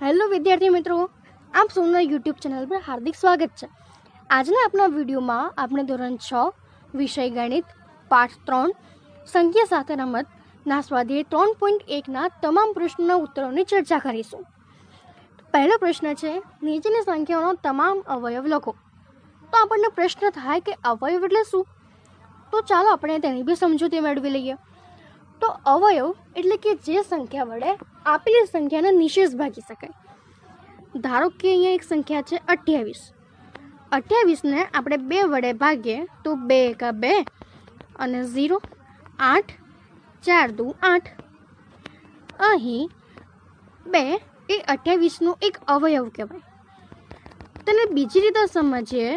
Hello વિદ્યાર્થી મિત્રો, આપ સૌના યુટ્યુબ ચેનલ પર હાર્દિક સ્વાગત છે. આજના આપણા વિડીયોમાં આપણે ધોરણ છ, વિષય ગણિત, પાઠ ત્રણ, સંખ્યા સાથે રમતના સ્વાધ્યાય ત્રણ પોઈન્ટ એકના તમામ પ્રશ્નોના ઉત્તરોની ચર્ચા કરીશું. પહેલો પ્રશ્ન છે, નીચેની સંખ્યાઓનો તમામ અવયવ લખો. તો આપણને પ્રશ્ન થાય કે અવયવ એટલે શું? તો ચાલો આપણે તેની બી સમજૂતી મેળવી લઈએ. તો અવયવ એટલે કે જે સંખ્યા વડે આપેલી સંખ્યાને નિશેષ ભાગી શકાય. ધારો કે અહીંયા એક સંખ્યા છે અઠ્યાવીસ. અઠ્યાવીસને આપણે બે વડે ભાગીએ તો બે એકા બે અને ઝીરો આઠ ચાર દુ આઠ. અહીં બે એ અઠ્યાવીસનો એક અવયવ કહેવાય. તેને બીજી રીતે સમજીએ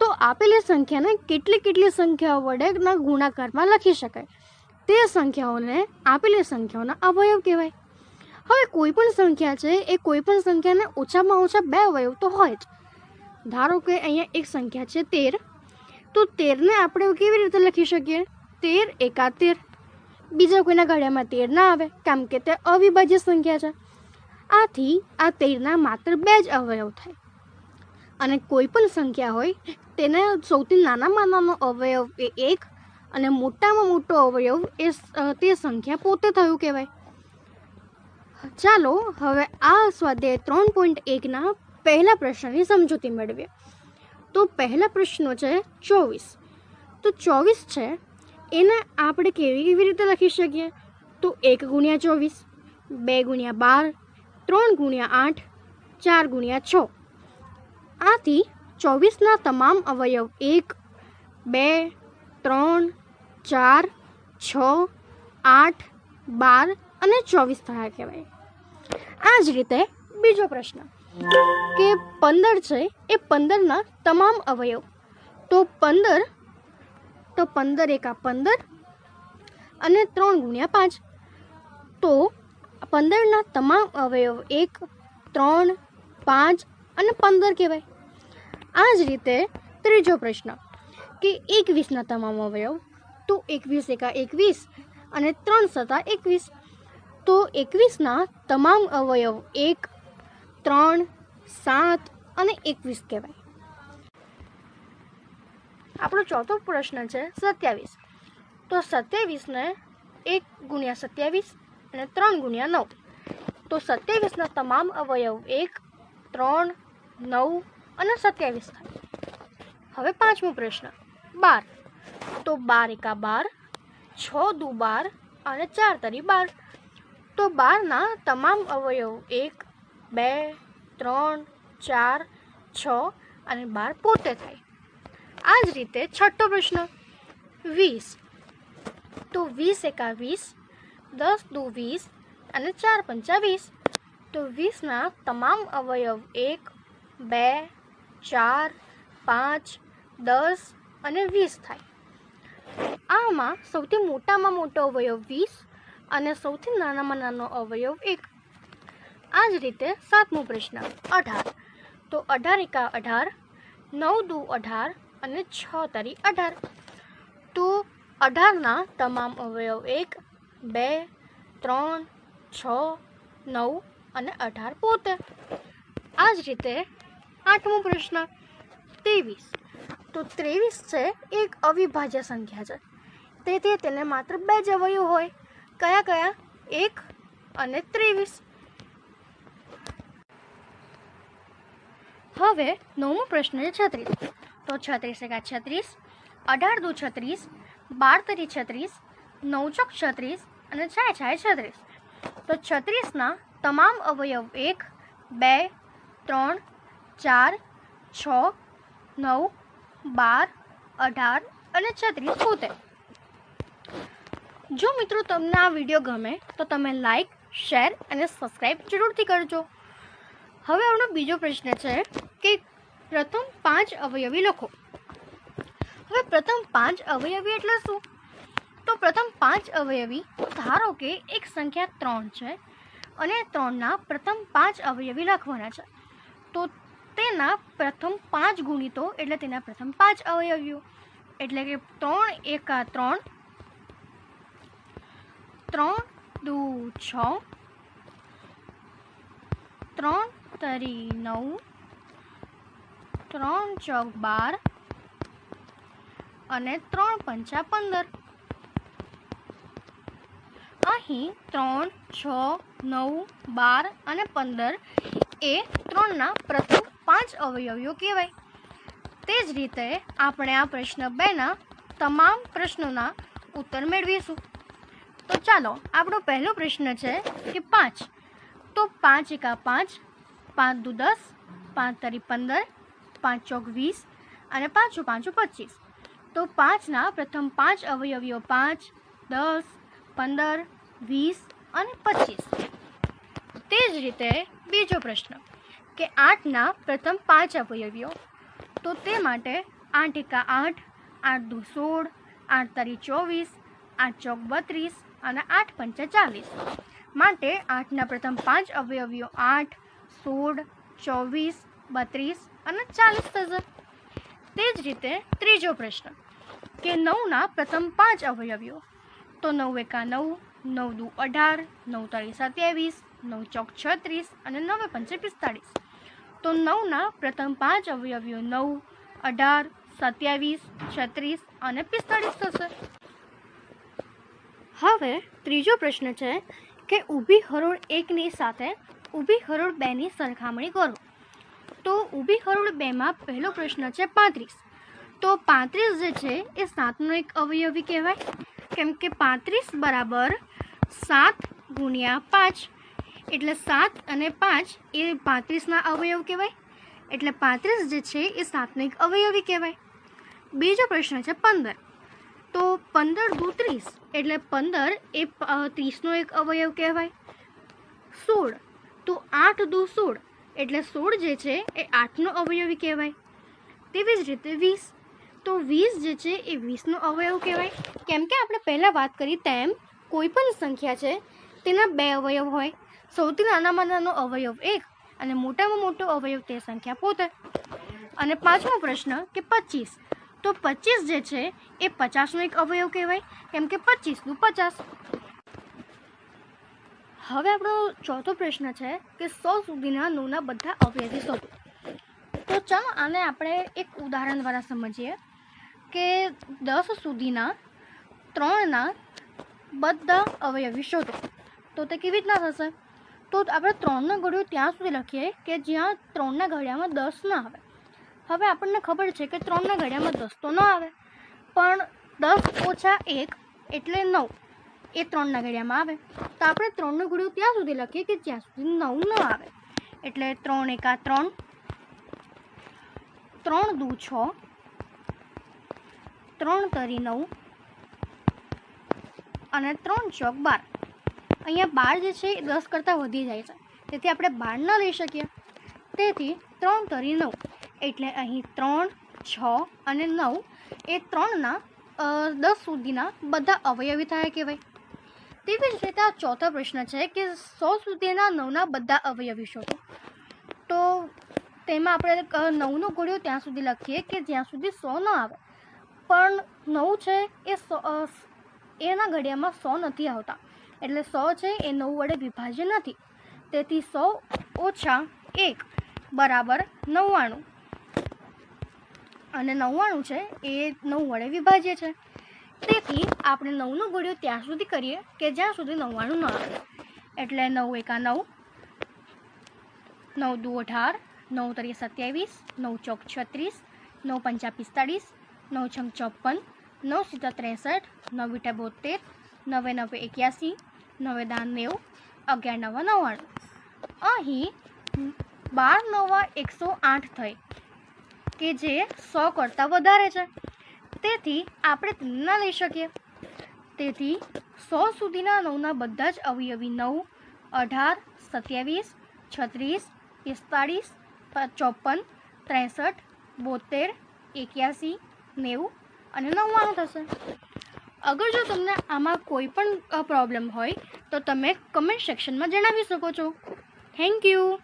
તો આપેલી સંખ્યાને કેટલી કેટલી સંખ્યાઓ વડેના ગુણાકારમાં લખી શકાય. તે સંખ્યાઓને આપેલી સંખ્યાઓના અવયવ કહેવાય. હવે કોઈ પણ સંખ્યા છે, એ કોઈ પણ સંખ્યાને ઓછામાં ઓછા બે અવયવ તો હોય જ. ધારો કે અહીંયા એક સંખ્યા છે તેર, તો તેરને આપણે કેવી રીતે લખી શકીએ? તેર એકાતેર બીજા કોઈના ઘડિયામાં તેર ના આવે, કેમ કે તે અવિભાજ્ય સંખ્યા છે. આથી આ તેરના માત્ર બે જ અવયવ થાય. અને કોઈ પણ સંખ્યા હોય, તેને સૌથી નાનામાં નાનો અવયવ એ એક અને મોટામાં મોટો અવયવ એ તે સંખ્યા પોતે થયું કહેવાય. ચાલો, હવે આ સ્વાધ્યાય ત્રણ પોઈન્ટ એકના પહેલા પ્રશ્નની સમજૂતી મેળવીએ. તો પહેલા પ્રશ્નો છે ચોવીસ. તો ચોવીસ છે, એને આપણે કેવી કેવી રીતે લખી શકીએ? તો એક ગુણ્યા ચોવીસ, બે ગુણ્યા બાર, ત્રણ ગુણ્યા આઠ, ચાર ગુણ્યા છ. આથી ચોવીસના તમામ અવયવ એક, બે, ત્રણ ચાર, છ, આઠ, બાર અને ચોવીસ થયા કહેવાય. આ જ રીતે બીજો પ્રશ્ન. કે પંદર છે એ પંદરના તમામ અવયવ. તો પંદર તો પંદર એકા પંદર અને ત્રણ ગુણ્યા પાંચ. તો પંદરના તમામ અવયવ એક, ત્રણ, પાંચ અને પંદર કહેવાય. આ જ રીતે ત્રીજો પ્રશ્ન. કે એકવીસના તમામ અવયવ તો એકવીસ એકા એકવીસ અને ત્રણ સત્તા એકવીસ. તો એકવીસના તમામ અવયવ એક, ત્રણ, સાત અને એકવીસ કહેવાય. આપણો ચોથો પ્રશ્ન છે સત્યાવીસ. તો સત્યાવીસને એક ગુણ્યા સત્યાવીસ અને ત્રણ ગુણ્યા નવ. તો સત્યાવીસના તમામ અવયવ એક, ત્રણ, નવ અને સત્યાવીસ થાય. હવે પાંચમો પ્રશ્ન. બાર. તો બાર એકા બાર, છ દુ બાર અને ચાર તરી બાર. તો બારના તમામ અવયવ એક, બે, ત્રણ, ચાર, છ અને બાર પોતે થાય. આ જ રીતે છઠ્ઠો પ્રશ્ન, વીસ. તો વીસ એકા વીસ, દસ દુ વીસ અને ચાર પંચા વીસ. તો વીસના તમામ અવયવ એક, બે, ચાર, પાંચ, દસ અને વીસ થાય. આમાં સૌથી મોટામાં મોટો અવયવ વીસ અને સૌથી નાનામાં નાનો અવયવ એક. આ જ રીતે સાતમો પ્રશ્ન, અઢાર. તો અઢાર એકા અઢાર, નવ દુ અઢાર અને છ તરી અઢાર. તો અઢારના તમામ અવયવ એક, બે, ત્રણ, છ, નવ અને અઢાર પોતે. આ જ રીતે આઠમો પ્રશ્ન, ત્રેવીસ. તો ત્રેવીસ છે એક અવિભાજ્ય સંખ્યા છે. તેથી તેને માત્ર બે જ અવયવ હોય. કયા કયા? એક અને ત્રેવીસ. હવે નવમો પ્રશ્ન છે છત્રીસ. તો છત્રીસ એકા છત્રીસ, અઢાર દુ છત્રીસ, બાર તરી છત્રીસ, નવ ચોક છત્રીસ અને છાય છાય છત્રીસ. તો છત્રીસના તમામ અવયવ એક, બે, ત્રણ, ચાર, છ, નવ, બાર, અઢાર અને છત્રીસ પોતે. જો મિત્રો તમને આ વીડિયો ગમે, તો તમે લાઈક શેર અને સબસ્ક્રાઈબ જરૂરથી કરજો. હવે આપણો બીજો પ્રશ્ન છે કે પ્રથમ પાંચ અવયવી લખો. હવે પ્રથમ પાંચ અવયવી એટલે શું? તો પ્રથમ પાંચ અવયવી ધારો કે એક સંખ્યા ત્રણ છે અને ત્રણના પ્રથમ પાંચ અવયવી લખવાના છે. તો તેના પ્રથમ પાંચ ગુણિતો એટલે તેના પ્રથમ પાંચ અવયવીઓ. એટલે કે ત્રણ એકા ત્રણ ત્રણ, દુ, છ. ત્રણ, તરી, નવ. ત્રણ, ચોક, બાર. અને ત્રણ, પંચા, પંદર. અહીં ત્રણ, છ, નવ, બાર અને પંદર એ ત્રણના પ્રથમ પાંચ અવયવીઓ કહેવાય. તે જ રીતે આપણે આ પ્રશ્ન બેના તમામ પ્રશ્નોના ઉત્તર મેળવીશું. તો ચાલો, આપણો પહેલો પ્રશ્ન છે કે પાંચ. તો પાંચ એકા પાંચ પાંચ દુ દસ, પાંચ તરી પંદર, પાંચ ચોક વીસ અને પાંચું પાંચું પચીસ. તો પાંચના પ્રથમ પાંચ અવયવીઓ પાંચ, દસ, પંદર, વીસ અને પચીસ. તે જ રીતે બીજો પ્રશ્ન કે આઠના પ્રથમ પાંચ અવયવીઓ, તો તે માટે આઠ એકા આઠ આઠ દુ સોળ, આઠ તરી ચોવીસ, આઠ ચોક બત્રીસ અને આઠ પંચા ચાલીસ. માટે આઠના પ્રથમ પાંચ અવયવીઓ આઠ, સોળ, ચોવીસ, બત્રીસ અને ચાલીસ થશે. તે જ રીતે ત્રીજો પ્રશ્ન, કે નવના પ્રથમ પાંચ અવયવીઓ, તો નવ એકા નવ નવ દુ અઢાર, નવ તારી સત્યાવીસ, નવ ચોક છત્રીસ અને નવે પંચે પિસ્તાળીસ. તો નવના પ્રથમ પાંચ અવયવીઓ નવ, અઢાર, સત્યાવીસ, છત્રીસ અને પિસ્તાળીસ થશે. હવે ત્રીજો પ્રશ્ન છે કે ઊભી હરોળ એકની સાથે ઊભી હરોળ બેની સરખામણી કરો. તો ઊભી હરોળ બેમાં પહેલો પ્રશ્ન છે પાંત્રીસ. તો પાંત્રીસ જે છે એ સાતનો એક અવયવી કહેવાય. કેમ કે પાંત્રીસ બરાબર સાત ગુણ્યા પાંચ. એટલે સાત અને પાંચ એ પાંત્રીસના અવયવ કહેવાય. એટલે પાંત્રીસ જે છે એ સાતનો એક અવયવી કહેવાય. બીજો પ્રશ્ન છે પંદર. તો પંદર દુ ત્રીસ એટલે પંદર એ ત્રીસનો એક અવયવ કહેવાય. સોળ, તો આઠ દુ સોળ, એટલે સોળ જે છે એ આઠનો અવયવી કહેવાય. તેવી જ રીતે વીસ, તો વીસ જે છે એ વીસનો અવયવ કહેવાય. કેમ કે આપણે પહેલાં વાત કરી તેમ કોઈ પણ સંખ્યા છે તેના બે અવયવ હોય. સૌથી નાનામાં નાનો અવયવ એક અને મોટામાં મોટો અવયવ તે સંખ્યા પોતે અને પાંચમો પ્રશ્ન કે પચીસ તો પચીસ જે છે, એ પચાસનો એક અવયવ કહેવાય. કેમ કે પચીસનું પચાસ. હવે આપણો ચોથો પ્રશ્ન છે કે સો સુધીના નોના બધા અવયવી શોધો તો ચાલો આને આપણે એક ઉદાહરણ દ્વારા સમજીએ કે દસ સુધીના ત્રણના બધા અવયવી શોધો. તો તે કેવી રીતના થશે? તો આપણે ત્રણના ઘડિયું ત્યાં સુધી લખીએ કે જ્યાં ત્રણના ઘડિયામાં દસ ના આવે. હવે આપણને ખબર છે કે ત્રણના ઘડિયામાં દસ તો ન આવે. પણ દસ ઓછા એક એટલે નવ એ ત્રણના ઘડિયામાં આવે. તો આપણે ત્રણનું ઘડિયું ત્યાં સુધી લખીએ કે જ્યાં સુધી નવ ન આવે. એટલે ત્રણ એકા ત્રણ ત્રણ દુ છ, ત્રણ તરી નવ અને ત્રણ ચોક બાર. અહીંયા બાર જે છે એ દસ કરતાં વધી જાય છે. તેથી આપણે બાર ન લઈ શકીએ. તેથી ત્રણ તરી નવ. એટલે અહીં ત્રણ, છ અને નવ, એ ત્રણના દસ સુધીના બધા અવયવી થાય કહેવાય. તેવી જ રીતે આ ચોથો પ્રશ્ન છે કે સો સુધીના નવના બધા અવયવી શોધો. તો તેમાં આપણે નવનો ગોળ્યો ત્યાં સુધી લખીએ કે જ્યાં સુધી સો ન આવે. પણ નવ છે એ સો એના ઘડિયામાં સો નથી આવતા. એટલે સો છે એ નવ વડે વિભાજ્ય નથી. તેથી સો ઓછા એક બરાબર નવ્વાણું. અને નવ્વાણું છે, એ નવ વડે વિભાજ્ય છે. તેથી આપણે નવનો ઘોડ્યો ત્યાં સુધી કરીએ કે જ્યાં સુધી નવ્વાણું ન આવે. એટલે નવ એકા નવ નવ દુ અઢાર, નવ તરી સત્યાવીસ, નવ ચોક છત્રીસ, નવ પંચા પિસ્તાળીસ, નવ છંગ ચોપન, નવ સિત્તેર ત્રેસઠ, નવ વીઠા બોતેર નવે નવે એક્યાસી, નવે દાન નેવું, અગિયાર નવા નવ્વાણું. અહીં બાર નવા એકસો આઠ થઈ. કે જે સો કરતાં વધારે છે. તેથી આપણે તેને ના લઈ શકીએ. તેથી સો સુધીના નવના બધા જ અવયવી નવ, અઢાર, સત્યાવીસ, છત્રીસ, પિસ્તાળીસ, ચોપન, ત્રેસઠ, બોતેર, એક્યાસી, નેવું અને નવ્વાણું થશે. અગર જો તમને આમાં કોઈ પણ પ્રોબ્લેમ હોય, તો તમે કમેન્ટ સેક્શનમાં જણાવી શકો છો. Thank you